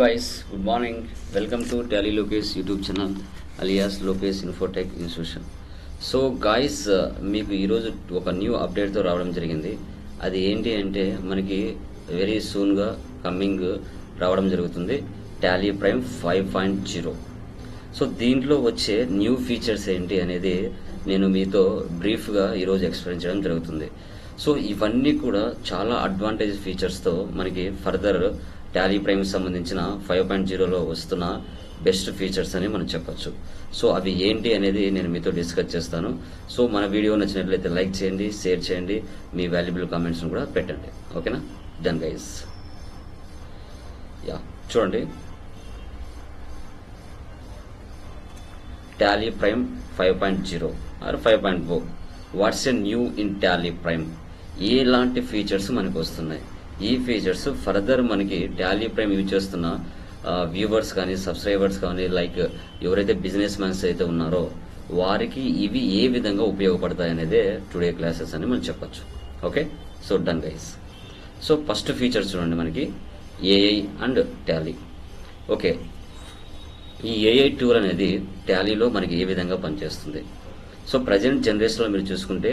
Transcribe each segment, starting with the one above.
guys, good morning welcome to Tally Lokesh YouTube channel alias Lokesh infotech institution so guys మీకు ఈరోజు ఒక new అప్డేట్తో రావడం జరిగింది. అది ఏంటి అంటే మనకి వెరీ సూన్గా కమ్మింగ్ రావడం జరుగుతుంది. Tally Prime five point zero so దీంట్లో వచ్చే న్యూ ఫీచర్స్ ఏంటి అనేది నేను మీతో బ్రీఫ్గా ఈరోజు ఎక్స్ప్లెయిన్ చేయడం జరుగుతుంది. సో ఇవన్నీ కూడా చాలా అడ్వాంటేజ్ ఫీచర్స్తో మనకి ఫర్దర్ టాలీ ప్రైమ్ సంబంధించిన ఫైవ్ పాయింట్ జీరోలో వస్తున్న బెస్ట్ ఫీచర్స్ అని మనం చెప్పొచ్చు. సో అవి ఏంటి అనేది నేను మీతో డిస్కస్ చేస్తాను. సో మన వీడియో నచ్చినట్లయితే లైక్ చేయండి షేర్ చేయండి మీ వాల్యుబుల్ కామెంట్స్ను కూడా పెట్టండి. ఓకేనా? డన్ గైస్ యా చూడండి. Tally Prime five point zero or five point four what's a new in Tally Prime? ఎలాంటి ఫీచర్స్ మనకు వస్తున్నాయి? ఈ ఫీచర్స్ ఫర్దర్ మనకి టాలీ ప్రైమ్ యూజ్ చేస్తున్న వ్యూవర్స్ కానీ సబ్స్క్రైబర్స్ కానీ లైక్ ఎవరైతే బిజినెస్ మ్యాన్స్ అయితే ఉన్నారో వారికి ఇవి ఏ విధంగా ఉపయోగపడతాయి అనేది టుడే క్లాసెస్ అని మనం చెప్పొచ్చు. Okay so done guys so first features చూడండి మనకి. ఏఐ అండ్ టాలీ ఓకే ఈ ఏఐ టూల్ అనేది టాలీలో మనకి ఏ విధంగా పనిచేస్తుంది? సో ప్రజెంట్ జనరేషన్లో మీరు చూసుకుంటే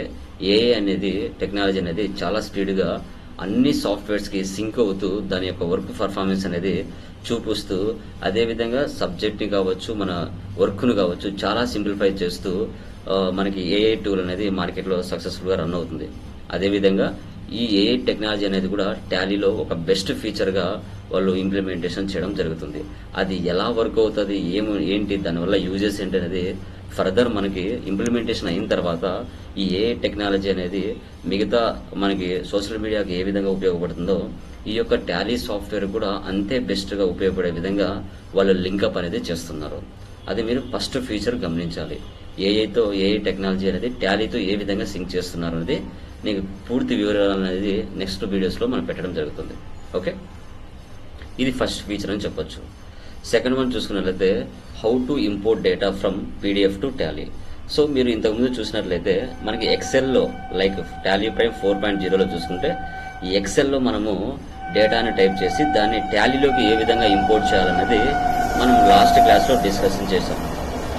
ఏఐ అనేది టెక్నాలజీ అనేది చాలా స్పీడ్గా అన్ని సాఫ్ట్వేర్స్కి సింక్ అవుతూ దాని యొక్క వర్క్ పర్ఫార్మెన్స్ అనేది చూపిస్తూ అదేవిధంగా సబ్జెక్ట్ని కావచ్చు మన వర్క్ను కావచ్చు చాలా సింప్లిఫై చేస్తూ మనకి ఏఐ టూల్ అనేది మార్కెట్లో సక్సెస్ఫుల్గా రన్ అవుతుంది. అదేవిధంగా ఈ ఏఐ టెక్నాలజీ అనేది కూడా టాలీలో ఒక బెస్ట్ ఫీచర్గా వాళ్ళు ఇంప్లిమెంటేషన్ చేయడం జరుగుతుంది. అది ఎలా వర్క్ అవుతుంది ఏమి ఏంటి దానివల్ల యూజెస్ ఏంటి అనేది ఫర్దర్ మనకి ఇంప్లిమెంటేషన్ అయిన తర్వాత ఈ ఏ టెక్నాలజీ అనేది మిగతా మనకి సోషల్ మీడియాకి ఏ విధంగా ఉపయోగపడుతుందో ఈ యొక్క టాలీ సాఫ్ట్వేర్ కూడా అంతే బెస్ట్గా ఉపయోగపడే విధంగా వాళ్ళు లింకప్ అనేది చేస్తున్నారు. అది మీరు ఫస్ట్ ఫీచర్ గమనించాలి. ఏఐతో ఏఐ టెక్నాలజీ అనేది టాలీతో ఏ విధంగా సింక్ చేస్తున్నారు అనేది నీకు పూర్తి వివరాలు అనేది నెక్స్ట్ వీడియోస్లో మనం పెట్టడం జరుగుతుంది. ఓకే ఇది ఫస్ట్ ఫీచర్ అని చెప్పొచ్చు. సెకండ్ వన్ చూసుకున్నట్లయితే how to import data from PDF to Tally so మీరు ఇంతకుముందు చూసినట్లయితే మనకి ఎక్సెల్లో like Tally Prime four point జీరోలో చూసుకుంటే ఈ ఎక్సెల్లో మనము డేటాని టైప్ చేసి దాన్ని టాలీలోకి ఏ విధంగా ఇంపోర్ట్ చేయాలన్నది మనం లాస్ట్ క్లాస్లో డిస్కషన్ చేసాం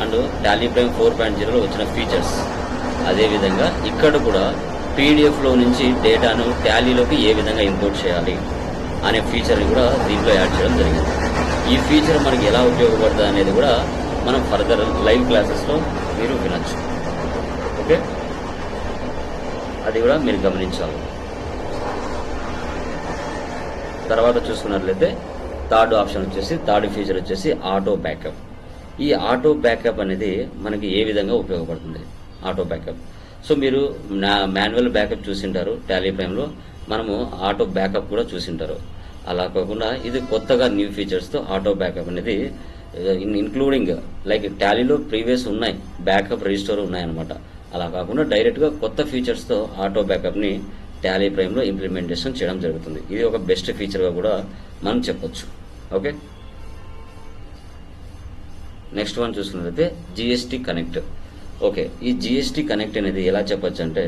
and Tally Prime four point జీరోలో వచ్చిన ఫీచర్స్ అదేవిధంగా ఇక్కడ కూడా పీడిఎఫ్లో నుంచి డేటాను టాలీలోకి ఏ విధంగా ఇంపోర్ట్ చేయాలి అనే ఫీచర్ని కూడా దీంట్లో యాడ్ చేయడం జరిగింది. ఈ ఫీచర్ మనకి ఎలా ఉపయోగపడుతుంది అనేది కూడా మనం ఫర్దర్ లైవ్ క్లాసెస్లో మీరు వినొచ్చు. ఓకే? అది కూడా మీరు గమనించాలి. తర్వాత చూసుకున్నట్లయితే థర్డ్ ఆప్షన్ వచ్చేసి థర్డ్ ఫీచర్ వచ్చేసి ఆటో బ్యాకప్ ఈ ఆటో బ్యాకప్ అనేది మనకి ఏ విధంగా ఉపయోగపడుతుంది? ఆటో బ్యాకప్ సో మీరు మాన్యువల్ బ్యాకప్ చూసింటారు టాలీ ప్రైమ్లో మనము ఆటో బ్యాకప్ కూడా చూసింటారు. అలా కాకుండా ఇది కొత్తగా న్యూ ఫీచర్స్తో ఆటో బ్యాకప్ అనేది ఇన్క్లూడింగ్ లైక్ టాలీలో ప్రీవియస్ ఉన్నాయి బ్యాకప్ రిజిస్టర్ ఉన్నాయన్నమాట. అలా కాకుండా డైరెక్ట్గా కొత్త ఫీచర్స్తో ఆటో బ్యాకప్ని టాలీ ప్రైమ్లో ఇంప్లిమెంటేషన్ చేయడం జరుగుతుంది. ఇది ఒక బెస్ట్ ఫీచర్గా కూడా మనం చెప్పొచ్చు. ఓకే నెక్స్ట్ వన్ చూసుకున్నట్లయితే జిఎస్టీ కనెక్ట్ ఓకే ఈ జిఎస్టీ కనెక్ట్ అనేది ఎలా చెప్పొచ్చు అంటే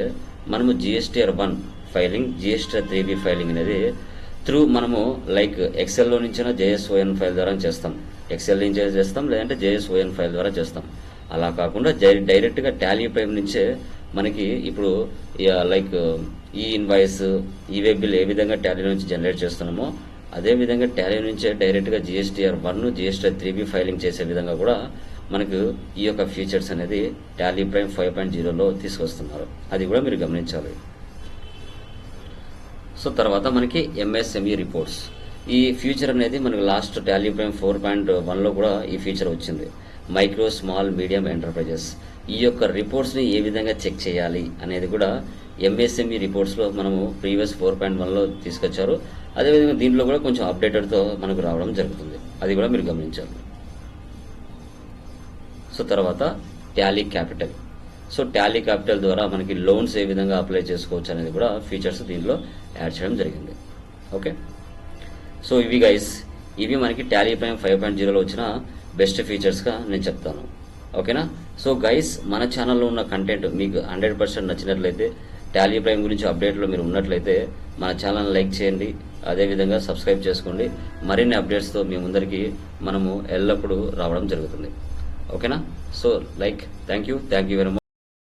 మనము GSTR one filing GSTR three B filing అనేది త్రూ మనము లైక్ ఎక్సెల్లో నుంచైనా జేఎస్ఓఎన్ ఫైల్ ద్వారా చేస్తాం. ఎక్సెల్ నుంచి చేస్తాం? లేదంటే జేఎస్ఓఎన్ ఫైల్ ద్వారా చేస్తాం. అలా కాకుండా డైరెక్ట్గా టాలీ ప్రైమ్ నుంచే మనకి ఇప్పుడు లైక్ ఈ ఇన్వాయిస్ ఈ వెబ్ బిల్ ఏ విధంగా టాలీ నుంచి జనరేట్ చేస్తున్నామో అదే విధంగా టాలీ నుంచే డైరెక్ట్గా GSTR one GSTR three B filing చేసే విధంగా కూడా మనకు ఈ యొక్క ఫీచర్స్ అనేది టాలీ ప్రైమ్ ఫైవ్ పాయింట్ జీరోలో తీసుకొస్తున్నారు. అది కూడా మీరు గమనించాలి. సో తర్వాత మనకి ఎంఎస్ఎంఈ రిపోర్ట్స్ ఈ ఫ్యూచర్ అనేది మనకి last Tally prime four point వన్లో కూడా ఈ ఫీచర్ వచ్చింది. మైక్రో స్మాల్ మీడియం ఎంటర్ప్రైజెస్ ఈ యొక్క రిపోర్ట్స్ని ఏ విధంగా చెక్ చేయాలి అనేది కూడా ఎంఎస్ఎంఈ రిపోర్ట్స్లో మనము ప్రీవియస్ ఫోర్ పాయింట్ వన్లో తీసుకొచ్చారు. అదేవిధంగా దీంట్లో కూడా కొంచెం అప్డేటెడ్తో మనకు రావడం జరుగుతుంది. అది కూడా మీరు గమనించాలి. సో తర్వాత Tally capital so Tally capital ద్వారా మనకి లోన్స్ ఏ విధంగా అప్లై చేసుకోవచ్చు అనేది కూడా ఫీచర్స్ దీనిలో యాడ్ చేయడం జరిగింది. ఓకే? సో ఇవి గైస్ ఇవి మనకి టాలీ ప్రైమ్ ఫైవ్ పాయింట్ జీరోలో వచ్చిన బెస్ట్ ఫీచర్స్గా నేను చెప్తాను. ఓకేనా? సో గైస్ మన ఛానల్లో ఉన్న కంటెంట్ మీకు హండ్రెడ్ పర్సెంట్ నచ్చినట్లయితే టాలీ ప్రైమ్ గురించి అప్డేట్లో మీరు ఉన్నట్లయితే మన ఛానల్ లైక్ చేయండి అదేవిధంగా సబ్స్క్రైబ్ చేసుకోండి. మరిన్ని అప్డేట్స్తో మీ ముందరికి మనము ఎల్లప్పుడూ రావడం జరుగుతుంది. ఓకేనా? So like thank you thank you very much